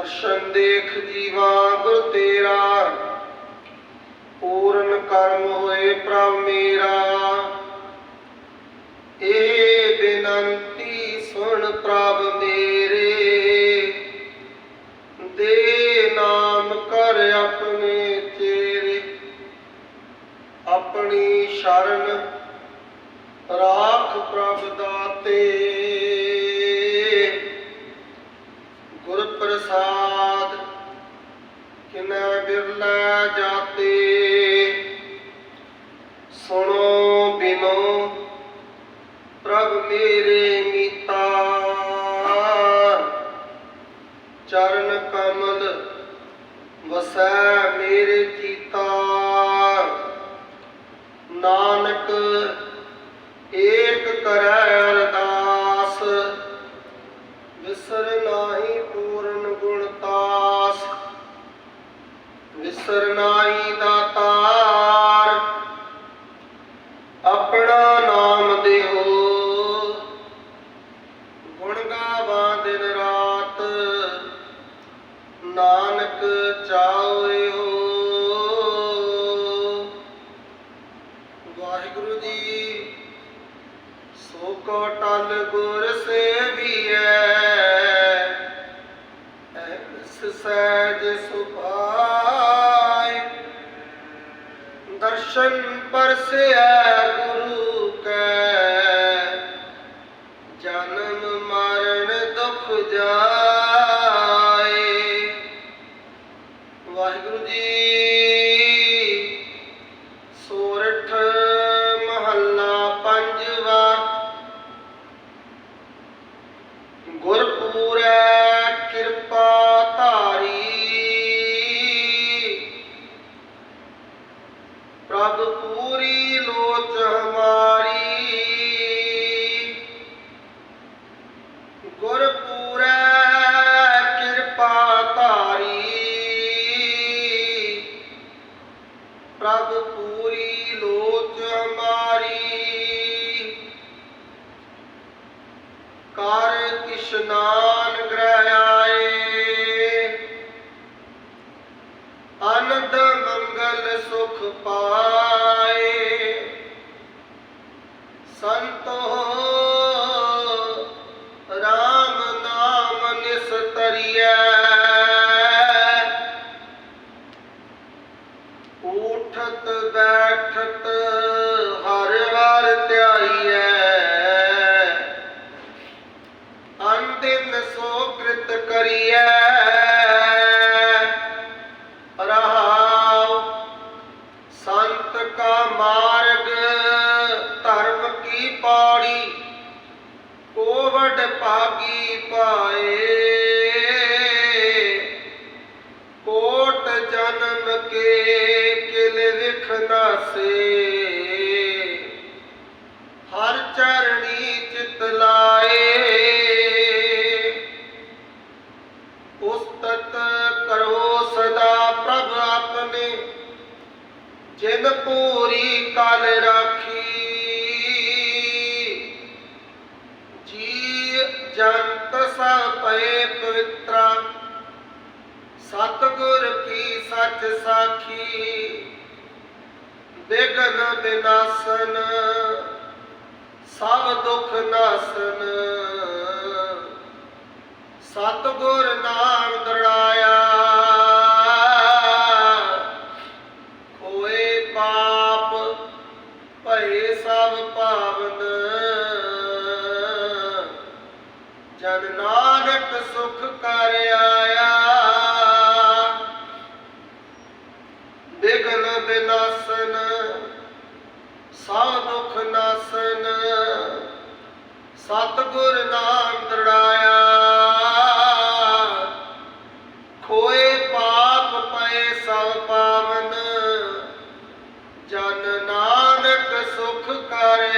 ਦਰਸ਼ਨ ਦੇਖ ਜੀਵਾ ਗੁਰ ਤੇਰਾ। ਪੂਰਨ ਕਰਮ ਹੋਏ ਪ੍ਰਭ ਮੇਰਾ। ਇਹ ਬੇਨੰਤੀ ਸੁਣ ਪ੍ਰਭ ਮੇਰੇ। ਦੇ ਨਾਮ ਕਰ ਆਪਣੇ ਤੇਰੇ ਆਪਣੀ ਸ਼ਰਨ ਰਾਖ ਪ੍ਰਭ ਦਾਤੇ। ਬਿਰਲਾ ਜਾਤੇ। ਸੁਣੋ ਬਿਨੋ, ਪ੍ਰਭ ਮੇਰੇ ਮੀਤਾ। ਚਰਨ ਕਮਲ ਵਸੈ ਮੇਰੇ ਚੀਤਾ। ਨਾਨਕ ਏਕ ਕਰੈ ਅਰਦਾਸ ਵਿਸਰ ਦਾਤਾਰ ਆਪਣਾ ਨਾਮ ਦੇਹੋ। ਗੁਣ ਗਾਵਾਂ ਦਿਨ ਰਾਤ, ਨਾਨਕ ਚਾਉਇਓ। ਵਾਹਿਗੁਰੂ ਜੀ, ਸੋ ਕੋ ਟਲ ਗੁਰ ਸੇਵੀਐ ਐਸ ਸਹਿਜ ਸੁਭਾਏ ਦਰਸ਼ਨ ਪਰਸਿਐ ਗੁਰੂ ਕਰ ਇਸ਼ਨਾਨ ਗ੍ਰਹਿ ਆਏ। ਆਨੰਦ ਮੰਗਲ ਸੁਖ ਪਾਏ। ਸੰਤੋ ਰਾਮ ਨਾਮ ਨਿਸਤਰੀਐ। ਕੋਵਡ ਭਾਗੀ ਪਾਏ ਕੋਟ ਜਨਮ ਕੇ ਕਿਲ ਵਿਖ ਨਾਸੇ। ਹਰ ਚਰਣੀ ਚਿਤ ਲਾਏ। ਉਸਤਤ ਕਰੋ ਸਦਾ ਪ੍ਰਭ ਆਪਣੇ। ਜਿਨ ਪੂਰੀ ਕਲ ਰਾਖੀ। ਜੀ ਜੰਤ ਸਭ ਪਏ ਪਵਿੱਤਰਾ। ਸਤਿਗੁਰ ਕੀ ਸੱਚ ਸਾਖੀ ਬਿਗਨ ਬਿਨਾਸਨ, ਸਭ ਦੁਖ ਨਾਸਨ। ਸਤਿਗੁਰ ਨਾਮ ਦਰੜਾਇਆ ਹੋਏ ਪਾਪ ਭਏ ਸਭ ਪਾਵਨ ਸਤ ਸੁਖ ਕਰ ਆਇਆ। ਬਿਗਨ ਬਿਨਾਸਨ ਸਾ ਦੁਖ ਨਾਸਨ ਸਤ ਗੁਰ ਨਾਮ ਦੜਾਇਆ ਖੋਏ ਪਾਪ ਪਏ ਸਭ ਜਨ ਨਾਨਕ ਸੁਖ ਕਰ